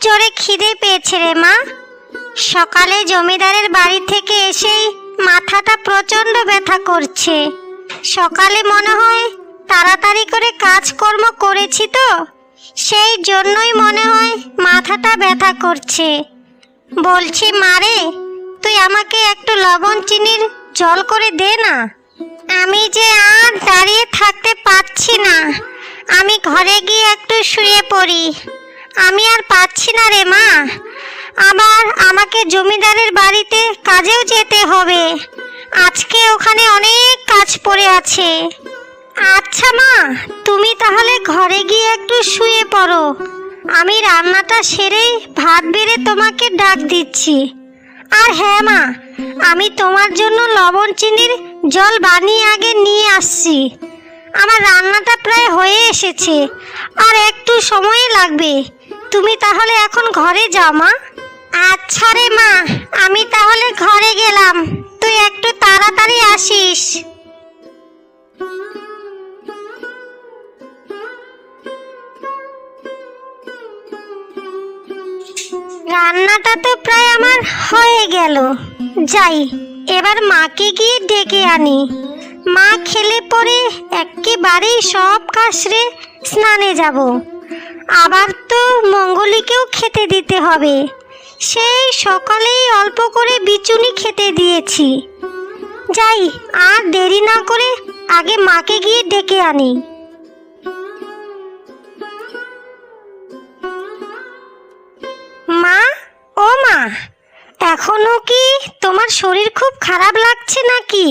জোরে খিদে পেয়েছে রে মা। সকালে জমিদারের বাড়ি থেকে এসেই মাথাটা প্রচণ্ড ব্যথা করছে। সকালে মনে হয় তাড়াতাড়ি করে কাজকর্ম করেছি তো, সেই জন্যই মনে হয় মাথাটা ব্যথা করছে। বলছি মারে তুই আমাকে একটু লবণ চিনির জল করে দে না। আমি যে আর দাঁড়িয়ে থাকতে পারছি না। আমি ঘরে গিয়ে একটু শুয়ে পড়ি। আমি আর পাচ্ছি না রে মা। আবার আমাকে জমিদারের বাড়িতে কাজেও যেতে হবে। আজকে ওখানে অনেক কাজ পড়ে আছে। আচ্ছা মা, তুমি তাহলে ঘরে গিয়ে একটু শুয়ে পড়ো। আমি রান্নাটা সেরেই ভাত বেড়ে তোমাকে ডাক দিচ্ছি। আর হ্যাঁ মা, আমি তোমার জন্য লবণ চিনির জল বানিয়ে আগে নিয়ে আসছি। আমার রান্নাটা প্রায় হয়ে এসেছে। আর একটু সময় লাগবে। তুমি তাহলে এখন ঘরে যাও, মা। আচ্ছা রে মা, আমি তাহলে ঘরে গেলাম। তুই একটু তাড়াতাড়ি আসিস। রান্নাটা তো প্রায় আমার হয়ে গেল। যাই, এবার মাকে গিয়ে ডেকে আনি। মা খেলে পরে একেবারেই সব কাশরে স্নানে যাব। আবার তো মঙ্গলীকেও খেতে দিতে হবে। সেই সকালেই অল্প করে বিচুনি খেতে দিয়েছি। যাই, আর দেরি না করে আগে মাকে গিয়ে ডেকে আনি। মা, ও মা, এখনও কি তোমার শরীর খুব খারাপ লাগছে নাকি?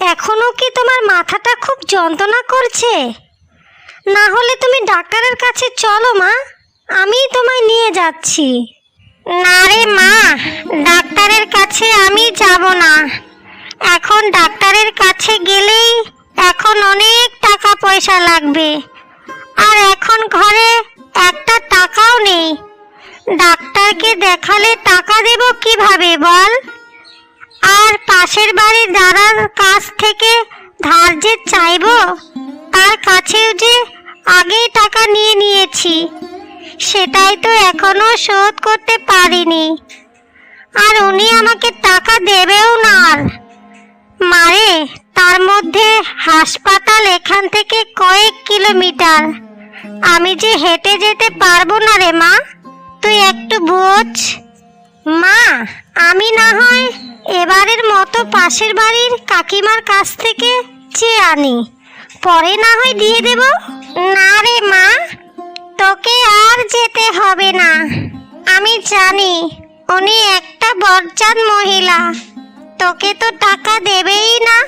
এখনও কি তোমার মাথাটা খুব যন্ত্রণা করছে? না হলে তুমি ডাক্তারের কাছে চলো, মা। আমি তোমায় নিয়ে যাচ্ছি। না রে, মা। ডাক্তারের কাছে আমি যাব না। এখন ডাক্তারের কাছে গেলেই এখন অনেক টাকা পয়সা লাগবে। আর এখন ঘরে একটা টাকাও নেই। ডাক্তারকে দেখালে টাকা দেব কীভাবে, বল? আর পাশের বাড়ির দাদার কাছ থেকে ধার যে চাইব? তার কাছেও যে আগেই টাকা নিয়ে নিয়েছি, সেটাই তো এখনও শোধ করতে পারিনি। আর উনি আমাকে টাকা দেবেও না আর। মারে, তার মধ্যে হাসপাতাল এখান থেকে কয়েক কিলোমিটার। আমি যে হেঁটে যেতে পারব না রে মা, তুই একটু বোঝ। মা, আমি না হয় এবারের মতো পাশের বাড়ির কাকিমার কাছ থেকে চেয়ে আনি। পরে না হয় দিয়ে দেব? না রে মা, তোকে আর যেতে হবে না। আমি জানি উনি একটা বজ্জাত মহিলা। তোকে তো টাকা দেবেই না।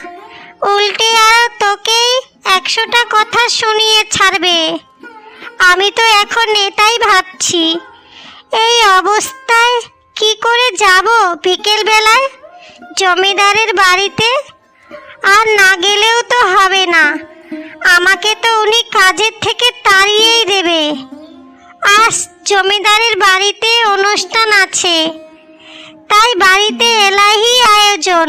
উল্টে আর তোকেই একশোটা কথা শুনিয়ে ছাড়বে। আমি তো এখন এটাই ভাবছি। এই অবস্থায় কি করে যাব বিকেল বেলায়? জমিদারের বাড়িতে? আর না গেলেও তো হবে না। আমাকে তো উনি কাজের থেকে তাড়িয়েই দেবে। আজ জমিদারের বাড়িতে অনুষ্ঠান আছে। তাই বাড়িতে এলাহি আয়োজন।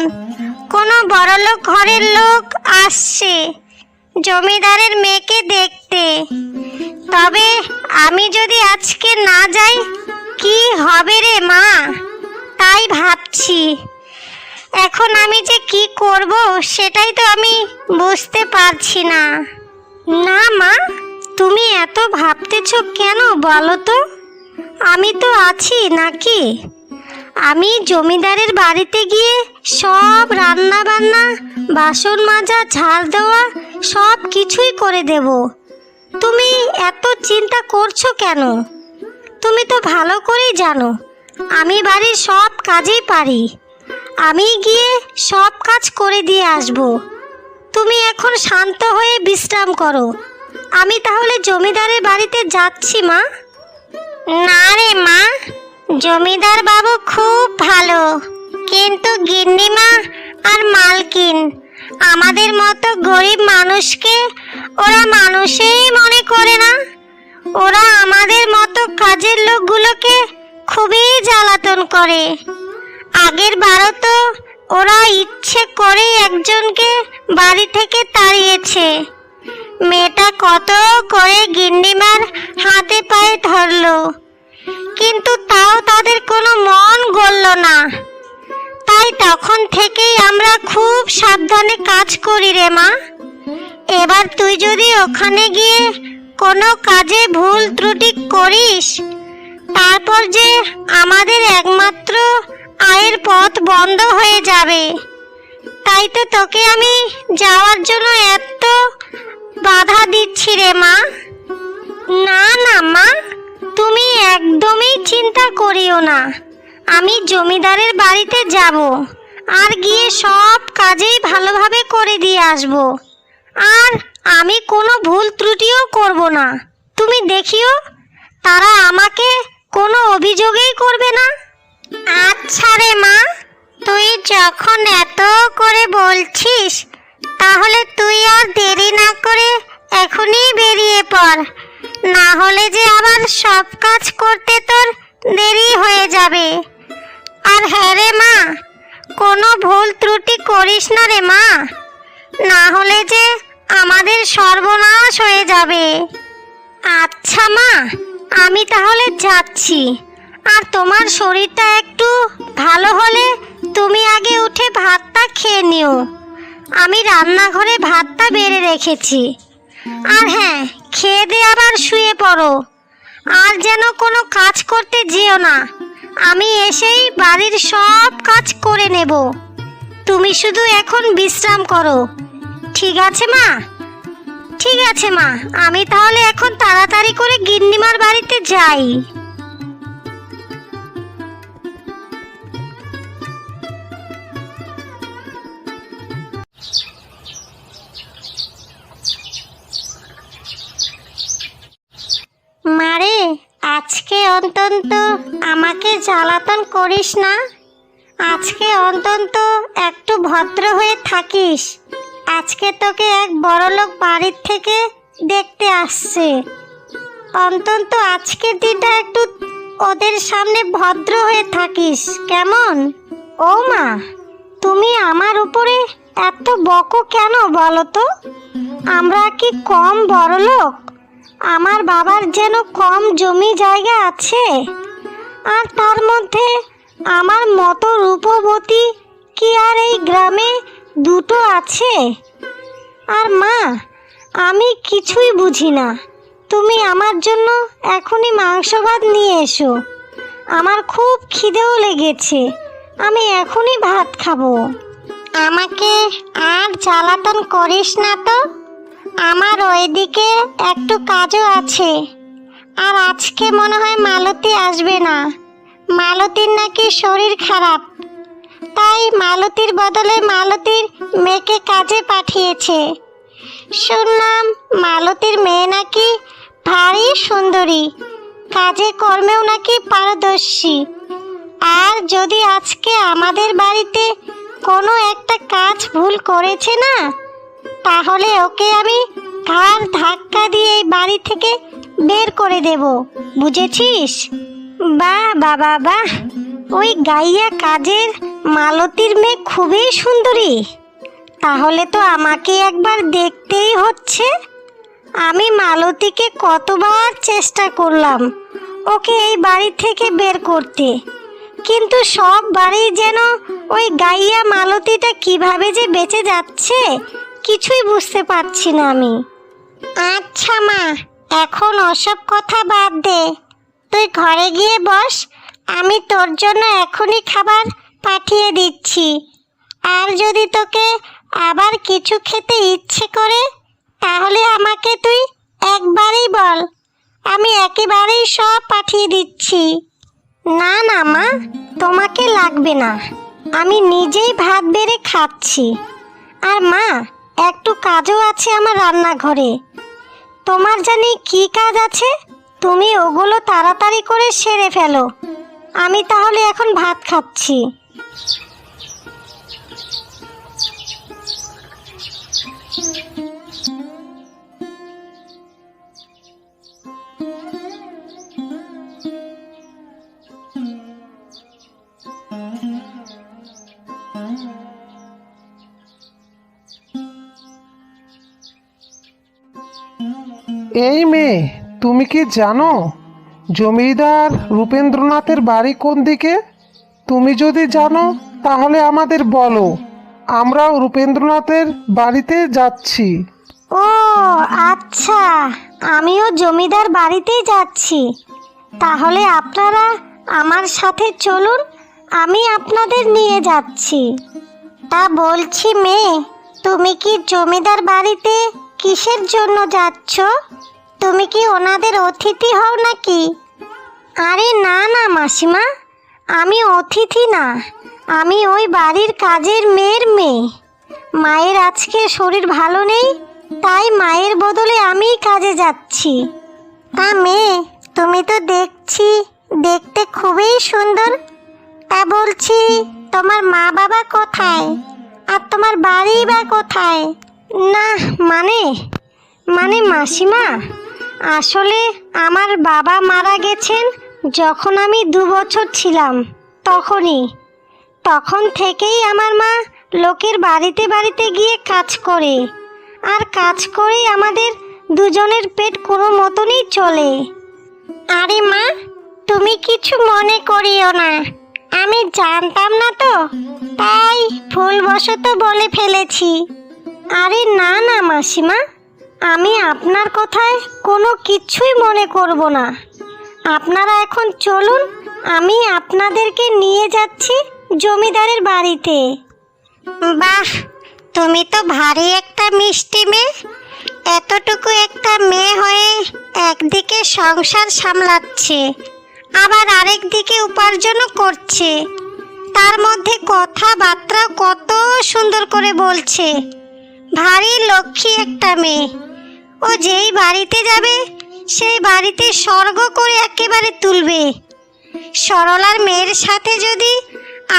কোনো বড়লোক ঘরের লোক আসছে জমিদারের মেয়েকে দেখতে। তবে আমি যদি আজকে না যাই, কি হবে রে মা? তাই ভাবছি। এখন আমি যে কি করব সেটাই তো আমি বুঝতে পারছি না। না মা, তুমি এত ভাবতেছো কেন বলো তো? আমি তো আছি নাকি? আমি জমিদারের বাড়িতে গিয়ে সব রান্না বান্না বাসন মাজা, ঝাল দেওয়া, সব কিছুই করে দেব। তুমি এত চিন্তা করছ কেন? তুমি তো ভালো করেই জানো, আমি বাড়ির সব কাজেই পারি। আমি গিয়ে সব কাজ করে দিয়ে আসব। তুমি এখন শান্ত হয়ে বিশ্রাম করো। আমি তাহলে জমিদারের বাড়িতে যাচ্ছি, মা। না রে, মা। জমিদার বাবু খুব ভালো। কিন্তু গিন্নিমা আর মালকিন, আমাদের মতো গরিব মানুষকে ওরা মানুষেই মনে করে না। ওরা আমাদের মতো কাজের লোকগুলোকে খুবই জ্বালাতন করে। আগের বারও তো ওরা ইচ্ছে করে একজনকে বাড়ি থেকে তাড়িয়েছে। মেয়েটা কত করে গিন্ডিমার হাতে পায়ে ধরলো, কিন্তু তাও তাদের কোনো মন গলল না। তাই তখন থেকেই আমরা খুব সাবধানে কাজ করি রে মা। এবার তুই যদি ওখানে গিয়ে কোনো কাজে ভুল ত্রুটি করিস, তারপর যে আমাদের একমাত্র আয়ের পথ বন্ধ হয়ে যাবে। তাই তো তোকে আমি যাওয়ার জন্য এত বাধা দিচ্ছি রে মা। না না মা, তুমি একদমই চিন্তা করিও না। আমি জমিদারের বাড়িতে যাব আর গিয়ে সব কাজেই ভালোভাবে করে দিয়ে আসব। আর আমি কোনো ভুল ত্রুটিও করব না। তুমি দেখিও, তারা আমাকে কোনো অভিযোগই করবে না। আচ্ছা রে মা, তুই যখন এত করে বলছিস, তাহলে তুই আর দেরি না করে এখনই বেরিয়ে পড়। না হলে যে আবার সব কাজ করতে তোর দেরি হয়ে যাবে। আর হ্যাঁ রে মা, কোনো ভুল ত্রুটি করিস না রে মা। না হলে যে আমাদের সর্বনাশ হয়ে যাবে। আচ্ছা মা, আমি তাহলে যাচ্ছি। আর তোমার শরীরটা একটু ভালো হলে তুমি আগে উঠে ভাতটা খেয়ে নিও। আমি রান্নাঘরে ভাতটা বেড়ে রেখেছি। আর হ্যাঁ খেয়ে দিয়ে আবার শুয়ে পড়ো। আর যেন কোনো কাজ করতে যেও না। আমি এসেই বাড়ির সব কাজ করে নেব। তুমি শুধু এখন বিশ্রাম করো। ঠিক আছে মা? ঠিক আছে মা। আমি তাহলে এখন তাড়াতাড়ি করে গিন্নিমার বাড়িতে যাই। আজকে অন্তত আমাকে জ্বালাতন করিস না। আজকে অন্তন্ত একটু ভদ্র হয়ে থাকিস। আজকে তোকে এক বড়লোক বাড়ির থেকে দেখতে আসছে। অন্তত আজকের দিনটা একটু ওদের সামনে ভদ্র হয়ে থাকিস, কেমন? ও মা তুমি আমার উপরে এত বকো কেন বলো তো? আমরা কি কম বড়লোক? আমার বাবার যেন কম জমি জায়গা আছে। আর তার মধ্যে আমার মতো রূপবতী কি আর এই গ্রামে দুটো আছে? আর মা, আমি কিছুই বুঝি না। তুমি আমার জন্য এখনই মাংস ভাত নিয়ে এসো। আমার খুব খিদেও লেগেছে। আমি এখনই ভাত খাব। আমাকে আর জ্বালাতন করিস না তো? আমার ওইদিকে একটু কাজও আছে। আর আজকে মনে হয় মালতী আসবে না। মালতীর নাকি শরীর খারাপ। তাই মালতীর বদলে মালতীর মেয়েকে কাজে পাঠিয়েছে। শুনলাম মালতীর মেয়ে নাকি ভারী সুন্দরী। কাজে কর্মেও নাকি পারদর্শী। আর যদি আজকে আমাদের বাড়িতে কোনো একটা কাজ ভুল করেছে না? তাহলে ওকে আমি ঘাড় ধাক্কা দিয়ে এই বাড়ি থেকে বের করে দেব, বুঝেছিস? বাহ বাবা বাহ। ওই গাইয়া কাজের মালতির মেয়ে খুবই সুন্দরী। তাহলে তো আমাকে একবার দেখতেই হচ্ছে। আমি মালতীকে কতবার চেষ্টা করলাম ওকে এই বাড়ি থেকে বের করতে, কিন্তু সব বাড়ি যেন ওই গাইয়া মালতীটা কীভাবে যে বেঁচে যাচ্ছে কিছুই বুঝতে পারছি না আমি। আচ্ছা মা। এখন ওসব কথা বাদ দে। তুই ঘরে গিয়ে বস আমি তোর জন্য এখনই খাবার পাঠিয়ে দিচ্ছি। আর যদি তোকে আবার কিছু খেতে ইচ্ছে করে তাহলে আমাকে তুই একবারেই বল আমি একেবারেই সব পাঠিয়ে দিচ্ছি। না না মা তোমাকে লাগবে না। আমি নিজেই ভাত বেড়ে খাচ্ছি। আর মা একটু কাজও আছে আমার রান্নাঘরে। তোমার জানি কি কাজ আছে? তুমি ওগুলো তাড়াতাড়ি করে সেরে ফেলো। আমি তাহলে এখন ভাত খাচ্ছি। তুমি কি জানো? জমিদার রূপেন্দ্রনাথের বাড়ি কোন দিকে? তুমি যদি জানো, তাহলে আমাদের বলো। আমরাও রূপেন্দ্রনাথের বাড়িতে যাচ্ছি। ও আচ্ছা। আমিও জমিদার বাড়িতেই যাচ্ছি। তাহলে আপনারা আমার সাথে চলুন, আমি আপনাদের নিয়ে যাচ্ছি। তা বলছি মেয়ে, তুমি কি জমিদার বাড়িতে কিসের জন্য যাচ্ছ? তুমি কি ওনাদের অতিথি হও নাকি? আরে না না, মাসিমা, আমি অতিথি না। আমি ওই বাড়ির কাজের মেয়ের মেয়ে। মায়ের আজকে শরীর ভালো নেই, তাই মায়ের বদলে আমিই কাজে যাচ্ছি। তা মেয়ে, তুমি তো দেখছি, দেখতে খুবই সুন্দর। তা বলছি, তোমার মা বাবা কোথায়? আর তোমার বাড়ি বা কোথায়? না মানে মানে মাসিমা? আসলে আমার বাবা মারা গেছেন যখন আমি দু বছর ছিলাম, তখনই। তখন থেকেই আমার মা লোকের বাড়িতে বাড়িতে গিয়ে কাজ করে, আর কাজ করেই আমাদের দুজনের পেট কোনো মতনই চলে। আরে মা, তুমি কিছু মনে করিও না, আমি জানতাম না তো, তাই ভুলবশত বলে ফেলেছি। আরে না না মাসিমা আমি আপনার কথায় কোনো কিছুই মনে করব না। আপনারা এখন চলুন, আমি আপনাদেরকে নিয়ে যাচ্ছি জমিদারের বাড়িতে। বাহ, তুমি তো ভারী একটা মিষ্টি মেয়ে। এতটুকু একটা মেয়ে হয়ে একদিকে সংসার সামলাচ্ছে, আবার আরেক দিকে উপার্জনও করছে। তার মধ্যে কথাবার্তা কত সুন্দর করে বলছে। ভারী লক্ষ্মী একটা মেয়ে। ও যেই বাড়িতে যাবে, সেই বাড়িতে স্বর্গ করে একেবারে তুলবে। সরলার মেয়ের সাথে যদি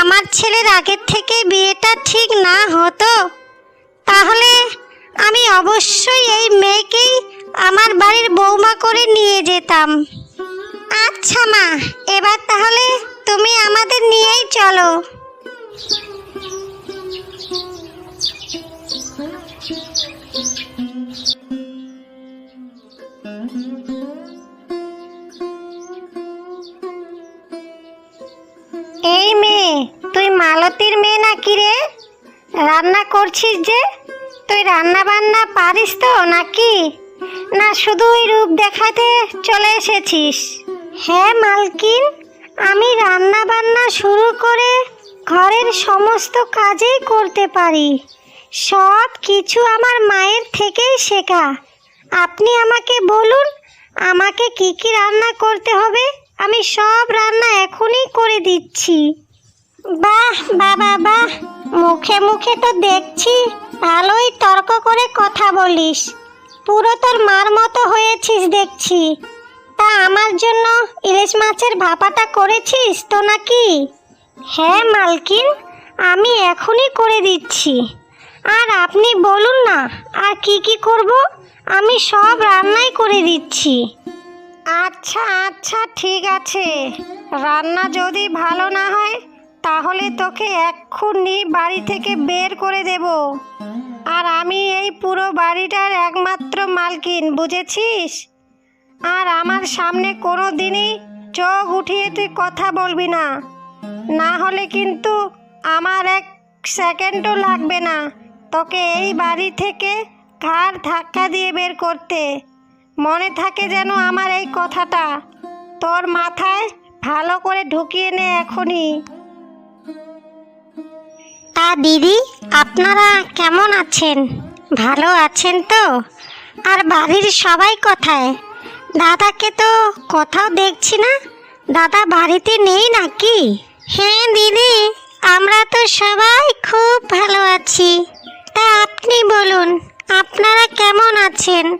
আমার ছেলের আগের থেকে বিয়েটা ঠিক না হতো, তাহলে আমি অবশ্যই এই মেয়েকেই আমার বাড়ির বৌমা করে নিয়ে যেতাম। আচ্ছা মা, এবার তাহলে তুমি আমাদের নিয়েই চলো। এই মেয়ে, তুই মালতীর মেয়ে নাকি রে? রান্না করছিস যে? তুই রান্না বান্না পারিস তো নাকি? না, শুধু ওই রূপ দেখাতে চলে এসেছিস। হ্যাঁ মালকিন, আমি রান্না বান্না শুরু করে ঘরের সমস্ত কাজেই করতে পারি। সব কিছু আমার মায়ের থেকেই শেখা। আপনি আমাকে বলুন, আমাকে কি কি রান্না করতে হবে? আমি সব রান্না এখনই করে দিচ্ছি। বাহ, বাবা, বাহ। মুখে মুখে তো দেখছি। ভালোই তর্ক করে কথা বলিস। পুরো তোর মার মতো হয়েছিস দেখছি। তা আমার জন্য ইলিশ মাছের ভাপাটা করেছিস তো নাকি? হ্যাঁ মালকিন, আমি এখনই করে দিচ্ছি। আর আপনি বলুন না, আর কি কি করব? আমি সব রান্নাই করে দিচ্ছি। আচ্ছা আচ্ছা ঠিক আছে। রান্না যদি ভালো না হয়, তাহলে তোকে এক্ষুনি বাড়ি থেকে বের করে দেব। আর আমি এই পুরো বাড়িটার একমাত্র মালকিন, বুঝেছিস? আর আমার সামনে কোনো দিনই চোখ উঠিয়ে তুই কথা বলবি না। না হলে কিন্তু আমার এক সেকেন্ডও লাগবে না। তোকে এই বাড়ি থেকে ঘাড় ধাক্কা দিয়ে বের করতে। মনে থাকে যেন আমার এই কথাটা। তোর মাথায় ভালো করে ঢুকিয়ে নে এখনই। তা দিদি, আপনারা কেমন আছেন? ভালো আছেন তো? আর বাড়ির সবাই কোথায়? দাদাকে তো কোথাও দেখছি না। দাদা বাড়িতে নেই নাকি? হ্যাঁ দিদি, আমরা তো সবাই খুব ভালো আছি। তা আপনি বলুন আপনারা কেমন আছেন?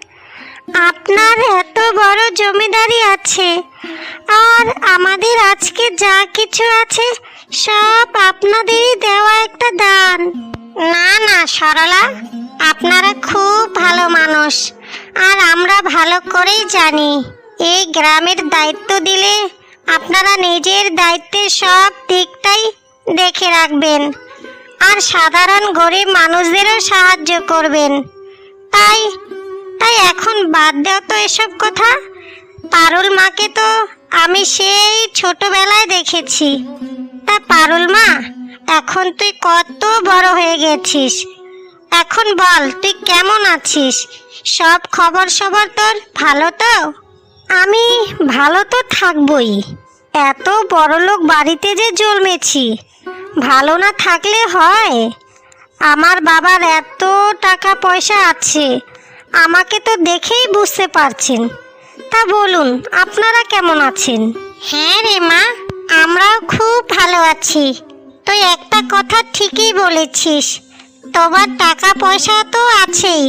আপনার এত বড় জমিদারি আছে। আর আমাদের আজকে যা কিছু আছে, সব আপনাদেরই দেওয়া একটা দান। না না, সরলা, আপনারা খুব ভালো মানুষ। আর আমরা ভালো করেই জানি। এই গ্রামের দায়িত্ব দিলে আপনারা নিজের দায়িত্বের সব দিকটাই দেখে রাখবেন। আর সাধারণ গরিব মানুষদেরও সাহায্য করবেন। তাই তাই এখন বাদ দাও তো এসব কথা। পারুল মাকে তো আমি সেই ছোটবেলায় দেখেছি। তা পারুল মা, এখন তুই কত বড় হয়ে গেছিস। এখন বল, তুই কেমন আছিস? সব খবর সবর তোর ভালো তো? আমি ভালো তো থাকবই। এত বড়লোক বাড়িতে যে জন্মেছি, ভালো না থাকলে হয়? আমার বাবার এত টাকা পয়সা আছে আমাকে তো দেখেই বুঝতে পারছেন। তা বলুন আপনারা কেমন আছেন? হ্যাঁ রে মা আমরাও খুব ভালো আছি। তুই একটা কথা ঠিকই বলেছিস তোমার টাকা পয়সা তো আছেই।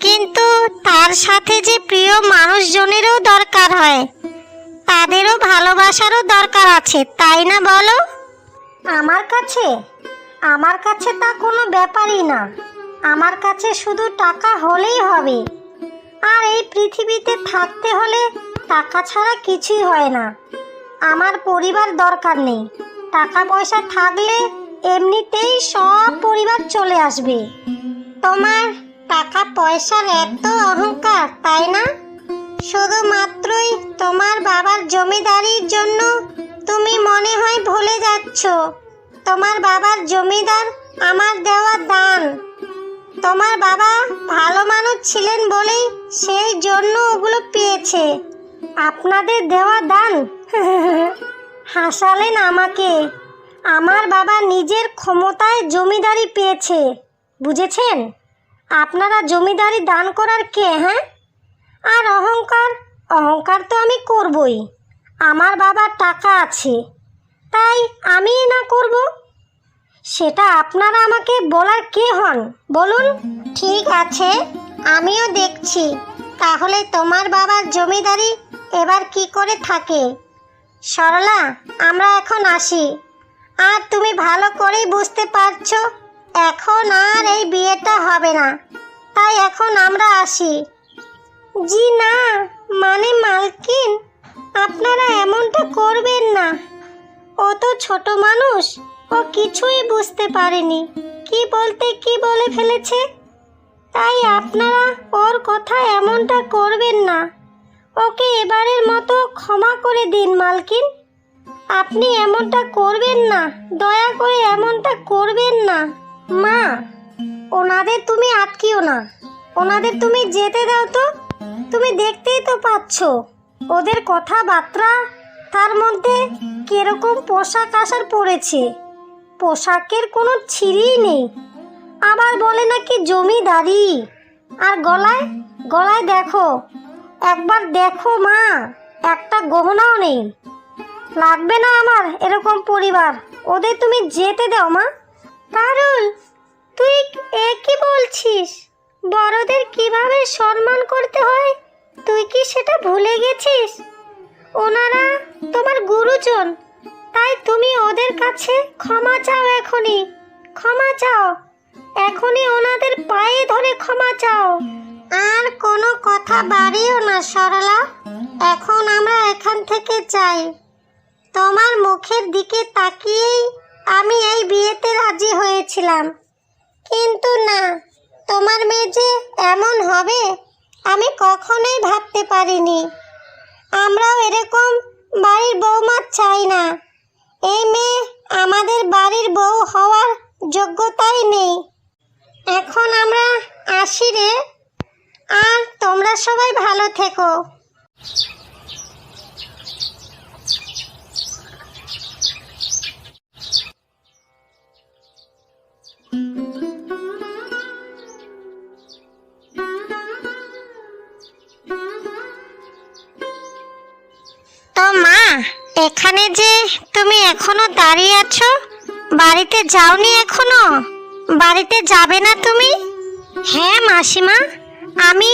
কিন্তু তার সাথে যে প্রিয় মানুষজনেরও দরকার হয় তাদেরও ভালোবাসারও দরকার আছে তাই না বলো? আমার কাছে আমার কাছে তা কোনো ব্যাপারই না। আমার কাছে শুধু টাকা হলেই হবে। আর এই পৃথিবীতে থাকতে হলে টাকা ছাড়া কিছুই হয় না। আমার পরিবার দরকার নেই। টাকা পয়সা থাকলে এমনিতেই সব পরিবার চলে আসবে। তোমার টাকা পয়সার এত অহংকার, তাই না? শুধুমাত্রই তোমার বাবার জমিদারির জন্য তুমি মনে হয় ভুলে যাচ্ছ। তোমার বাবার জমিদার, আমার দেওয়া দান। তোমার বাবা ভালো মানুষ ছিলেন বলেই সেই জন্য ওগুলো পেয়েছে। আপনাদের দেওয়া দান? হাসালেন আমাকে। আমার বাবা নিজের ক্ষমতায় জমিদারি পেয়েছে। বুঝেছেন? আপনারা জমিদারি দান করার কে হ্যাঁ? আর অহংকার? অহংকার তো আমি করবই। আমার বাবার টাকা আছে। তাই আমি না করব? সেটা আপনারা আমাকে বলার কে হন? বলুন। ঠিক আছে আমিও দেখছি। তাহলে তোমার বাবার জমিদারি এবার কি করে থাকে? সরলা আমরা এখন আসি। আর তুমি ভালো করেই বুঝতে পারছ এখন আর এই বিয়েটা হবে না। তাই এখন আমরা আসি। জি না মানে মালকিন আপনারা এমনটা করবেন না। ও তো ছোট মানুষ ও কিছুই বুঝতে পারেনি। কি বলতে কি বলে ফেলেছে? তাই আপনারা ওর কথা এমনটা করবেন না। ওকে এবারের মতো ক্ষমা করে দিন, মালকিন। আপনি এমনটা করবেন না, দয়া করে এমনটা করবেন না। মা, ওনাদের তুমি আটকিও না। ওনাদের তুমি যেতে দাও তো। তুমি দেখতেই তো পাচ্ছ, ওদের কথাবার্তা তার মধ্যে কীরকম পোশাক আশার পড়েছে। পোশাকের কোনো ছিঁড়িই নেই। আবার বলে নাকি জমিদারি। আর গলায় গলায় দেখো, একবার দেখো মা, একটা গহনাও নেই। লাগবে না আমার এরকম পরিবার। ওদের তুমি যেতে দাও মা। পারুল তুই এ কি বলছিস? বড়দের কীভাবে সম্মান করতে হয়? তুই কি সেটা ভুলে গেছিস? ওনারা তোমার গুরুজন। তাই তুমি ওদের কাছে ক্ষমা চাও এখনই। ক্ষমা চাও। এখনই ওনাদের পায়ে ধরে ক্ষমা চাও। আর কোনো কথা বাড়িও না, সরলা। এখন আমরা এখান থেকে যাই। তোমার মুখের দিকে তাকিয়েই আমি এই বিয়েতে রাজি হয়েছিলাম। কিন্তু না, তোমার মেয়ে যে এমন হবে, আমি কখনোই ভাবতে পারিনি। আমরাও এরকম বাড়ির বৌমা চাই না। এই মেয়ে আমাদের বাড়ির বউ হওয়ার যোগ্যতাই নেই। এখন আমরা আসি রে। আর তোমরা সবাই ভালো থেকো। এখানে যে তুমি এখনও দাঁড়িয়ে আছো, বাড়িতে যাওনি এখনও? বাড়িতে যাবে না তুমি? হ্যাঁ মাসিমা, আমি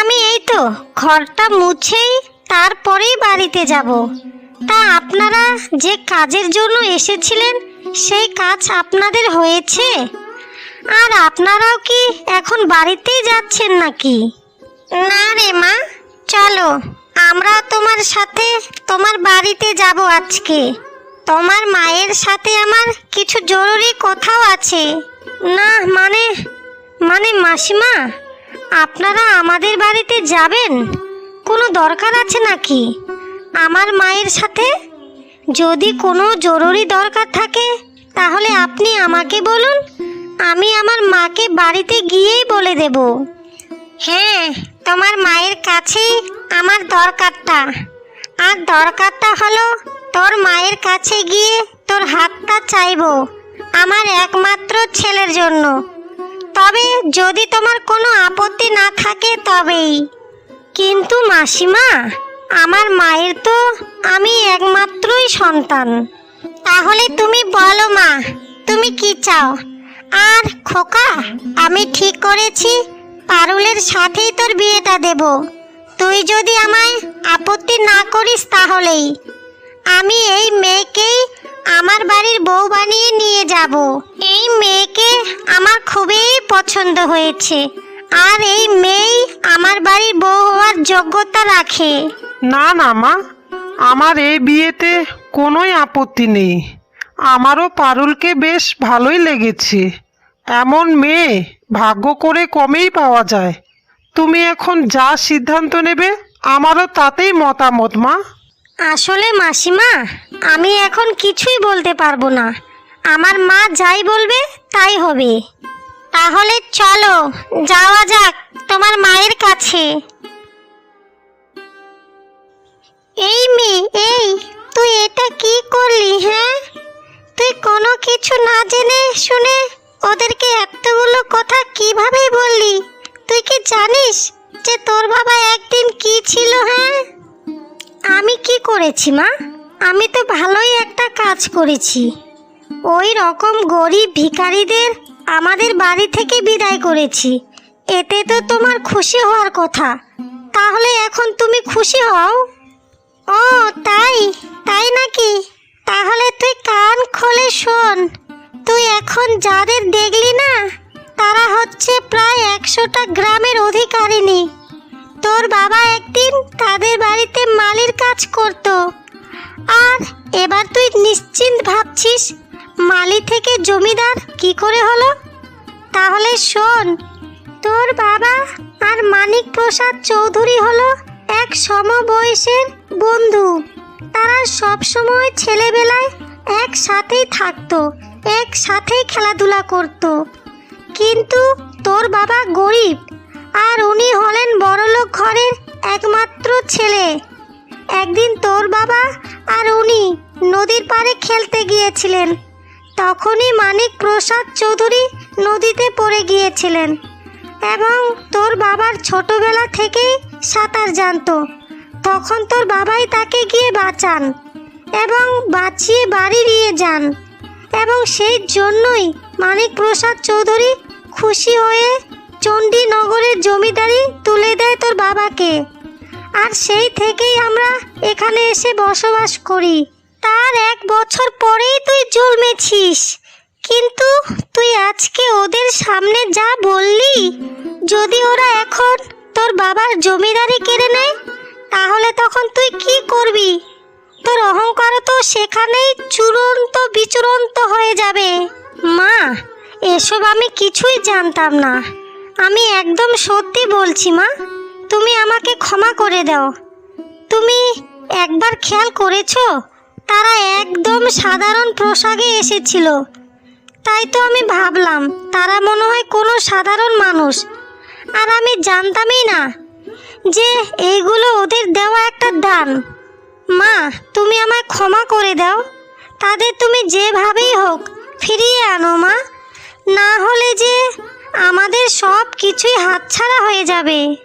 আমি এই তো, ঘরটা মুছেই তারপরেই বাড়িতে যাব। তা আপনারা যে কাজের জন্য এসেছিলেন, সেই কাজ আপনাদের হয়েছে? আর আপনারাও কি এখন বাড়িতেই যাচ্ছেন নাকি? না রে মা, চলো। আমরা তোমার সাথে তোমার বাড়িতে যাব আজকে। তোমার মায়ের সাথে আমার কিছু জরুরি কথাও আছে। না মানে মানে মাসিমা, আপনারা আমাদের বাড়িতে যাবেন? কোনো দরকার আছে নাকি? আমার মায়ের সাথে যদি কোনো জরুরি দরকার থাকে, তাহলে আপনি আমাকে বলুন, আমি আমার মাকে বাড়িতে গিয়েই বলে দেব। হ্যাঁ তোমার মায়ের কাছেই আমার দরকারটা। আর দরকারটা হলো তোর মায়ের কাছে গিয়ে তোর হাতটা চাইব, আমার একমাত্র ছেলের জন্য। তবে যদি তোমার কোনো আপত্তি না থাকে তবেই। কিন্তু মাসিমা, আমার মায়ের তো আমি একমাত্রই সন্তান। তাহলে তুমি বলো মা, তুমি কি চাও? আর খোকা, আমি ঠিক করেছি, পারুলের সাথেই তোর বিয়েটা দেব। তুই যদি আমায় আপত্তি না করিস তাহলেই। আমি এই মেয়েকেই আমার বাড়ির বউ বানিয়ে নিয়ে যাব। এই মেয়েকে আমার খুবই পছন্দ হয়েছে। আর এই মেয়েই আমার বাড়ির বউ হওয়ার যোগ্যতা রাখে। না না, মা। আমার এই বিয়েতে কোনোই আপত্তি নেই। আমারও পারুলকে বেশ ভালোই লেগেছে। এমন মেয়ে ভাগ্য করে কমেই পাওয়া যায়। তুমি এখন যা সিদ্ধান্ত নেবে, আমারও তাতেই মতামত, মা। আসলে মাসিমা, আমি এখন কিছুই বলতে পারব না। আমার মা যাই বলবে, তাই হবে। তাহলে চলো, যাওয়া যাক তোমার মায়ের কাছে। এই মেয়ে, এই, তুই এটা কি করলি হ্যাঁ? তুই কোনো কিছু না জেনে শুনে ওদেরকে এতগুলো কথা কীভাবে বললি? তুই কি জানিস যে তোর বাবা একদিন কি ছিল হ্যাঁ? আমি কি করেছি, মা? আমি তো ভালোই একটা কাজ করেছি। ওই রকম গরিব ভিখারিদের আমাদের বাড়ি থেকে বিদায় করেছি। এতে তো তোমার খুশি হওয়ার কথা। তাহলে এখন তুমি খুশি হও? ও, তাই? তাই নাকি? তাহলে তুই কান খোলে শোন। তুই এখন যাদের দেখলি না তারা হচ্ছে প্রায় একশোটা গ্রামের অধিকারিণী। তোর বাবা একদিন তাদের বাড়িতে মালির কাজ করত। আর এবার তুই নিশ্চিন্ত ভাবছিস মালি থেকে জমিদার কি করে হলো? তাহলে শোন, তোর বাবা আর মানিক প্রসাদ চৌধুরী হলো এক সমবয়সের বন্ধু। তারা সব সময় ছেলেবেলায় একসাথেই থাকতো, একসাথেই খেলাধুলা করতো। কিন্তু তোর বাবা গরিব, আর উনি হলেন বড়লোক ঘরের একমাত্র ছেলে। একদিন তোর বাবা আর উনি নদীর পাড়ে খেলতে গিয়েছিলেন। তখনই মানিক প্রসাদ চৌধুরী নদীতে পড়ে গিয়েছিলেন এবং তোর বাবার ছোটবেলা থেকেই সাঁতার জানতো। তখন তোর বাবাই তাকে গিয়ে বাঁচান এবং বাঁচিয়ে বাড়ি নিয়ে যান। এবং সেই জন্যই মানিক প্রসাদ চৌধুরী খুশি হয়ে চণ্ডীনগরের জমিদারি তুলে দেয় তোর বাবাকে। আর সেই থেকেই আমরা এখানে এসে বসবাস করি। তার এক বছর পরেই তুই জন্মেছিস। কিন্তু তুই আজকে ওদের সামনে যা বললি, যদি ওরা এখন তোর বাবার জমিদারি কেড়ে নেয়, তাহলে তখন তুই কি করবি? তোর অহংকার তো সেখানেই চূড়ান্ত বিচূড়ন্ত হয়ে যাবে। মা, এসব আমি কিছুই জানতাম না। আমি একদম সত্যি বলছি, মা। তুমি আমাকে ক্ষমা করে দাও। তুমি একবার খেয়াল করেছ? তারা একদম সাধারণ পোশাকে এসেছিল। তাই তো আমি ভাবলাম, তারা মনে হয় কোনো সাধারণ মানুষ। আর আমি জানতামই না যে এইগুলো ওদের দেওয়া একটা দান। মা, তুমি আমায় ক্ষমা করে দাও। তাদের তুমি যেভাবেই হোক ফিরিয়ে আনো, মা। না হলে যে আমাদের সব কিছুই হাতছাড়া হয়ে যাবে।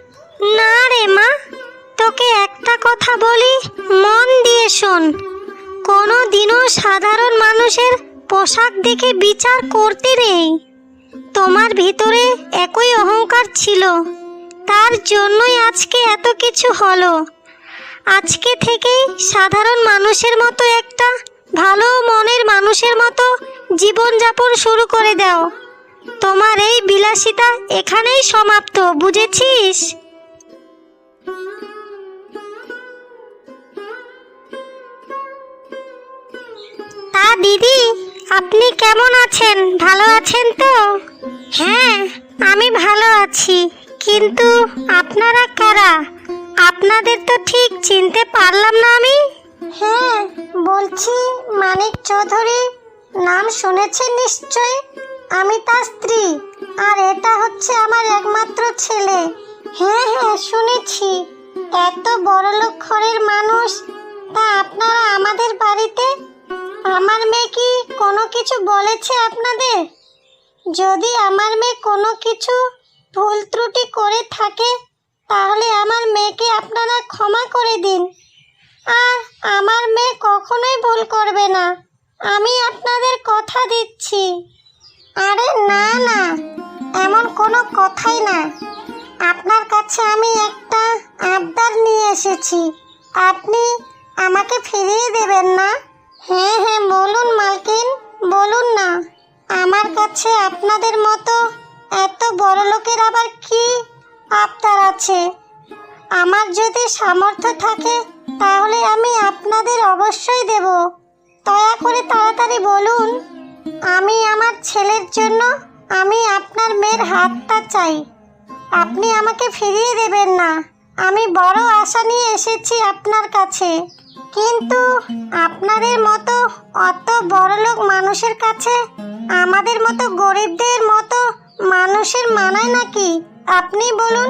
না রে, মা। তোকে একটা কথা বলি, মন দিয়ে শোন। কোনো দিনও সাধারণ মানুষের পোশাক দেখে বিচার করতে নেই। তোমার ভিতরে একই অহংকার ছিল। তার জন্যই আজকে এত কিছু হলো। আজকে থেকেই সাধারণ মানুষের মতো একটা ভালো মনের মানুষের মতো জীবনযাপন শুরু করে দাও। তোমার এই বিলাসিতা এখানেই সমাপ্ত, বুঝেছিস? তা দিদি, আপনি কেমন আছেন? ভালো আছেন তো? হ্যাঁ আমি ভালো আছি। কিন্তু আপনারা কারা? আপনাদের তো ঠিক চিনতে পারলাম না আমি। হ্যাঁ বলছি, মানিক চৌধুরী, নাম শুনেছেন নিশ্চয় আমি তার স্ত্রী, আর এটা হচ্ছে আমার একমাত্র ছেলে। হ্যাঁ হ্যাঁ শুনেছি। এত বড় লোক ঘরের মানুষ, তা আপনারা আমাদের বাড়িতে? আমার মেয়ে কি কোনো কিছু বলেছে আপনাদের? যদি আমার মেয়ে কোনো কিছু ভুল ত্রুটি করে থাকে তাহলে আমার মেয়েকে আপনারা ক্ষমা করে দিন। আর আমার মেয়ে কখনোই ভুল করবে না। আমি আপনাদের কথা দিচ্ছি। আরে না না, এমন কোনো কথাই না। আপনার কাছে আমি একটা আবদার নিয়ে এসেছি। আপনি আমাকে ফিরিয়ে দেবেন না। হ্যাঁ হ্যাঁ বলুন মালকিন, বলুন না। আমার কাছে আপনাদের মতো এত বড় লোকের আবার কি আবদার আছে। আমার যদি সামর্থ্য থাকে, তাহলে আমি আপনাদের অবশ্যই দেব। দয়া করে তাড়াতাড়ি বলুন, আমি আমার ছেলের জন্য, আমি আপনার মেয়ের হাতটা চাই। আপনি আমাকে ফিরিয়ে দেবেন না। আমি বড় আশা নিয়ে এসেছি আপনার কাছে। কিন্তু আপনাদের মতো অত বড়লোক মানুষের কাছে, আমাদের মতো গরিবদের মতো মানুষের মানায় নাকি? আপনি বলুন,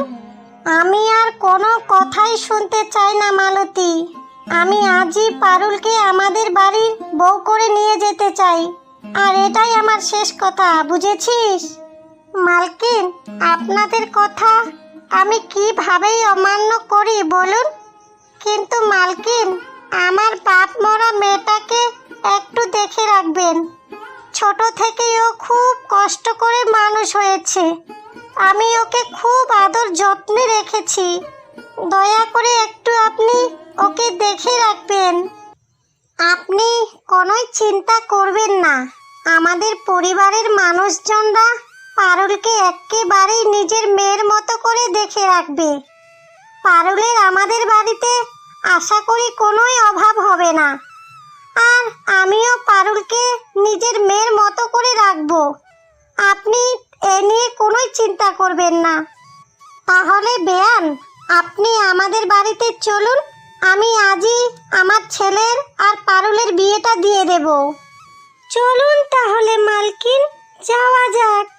আমি আর কোনো কথাই শুনতে চাই না, মালতী। আমি আজই পারুলকে আমাদের বাড়ির বউ করে নিয়ে যেতে চাই। আর এটাই আমার শেষ কথা, বুঝেছিস? মালকিন, আপনাদের কথা আমি কিভাবেই অমান্য করি, বলুন? কিন্তু মালকিন, আমার বাপ মরা মেয়েটাকে একটু দেখে রাখবেন। ছোট থেকেই ও খুব কষ্ট করে মানুষ হয়েছে। আমি ওকে খুব আদর যত্নে রেখেছি। দয়া করে একটু আপনি ওকে দেখে রাখবেন। আপনি কোনোই চিন্তা করবেন না। আমাদের পরিবারের মানুষজনরা পারুলকে একেবারেই নিজের মেয়ের মতো করে দেখে রাখবে। পারুলের আমাদের বাড়িতে আশা করি কোনোই অভাব হবে না। আর আমিও পারুলকে নিজের মেয়ের মতো করে রাখব। আপনি এ নিয়ে কোনোই চিন্তা করবেন না। তাহলে বেয়ান, আপনি আমাদের বাড়িতে চলুন, আমি আজই আমার ছেলের আর পারুলের বিয়েটা দিয়ে দেব। চলুন তাহলে মালকিন, যাওয়া যাক।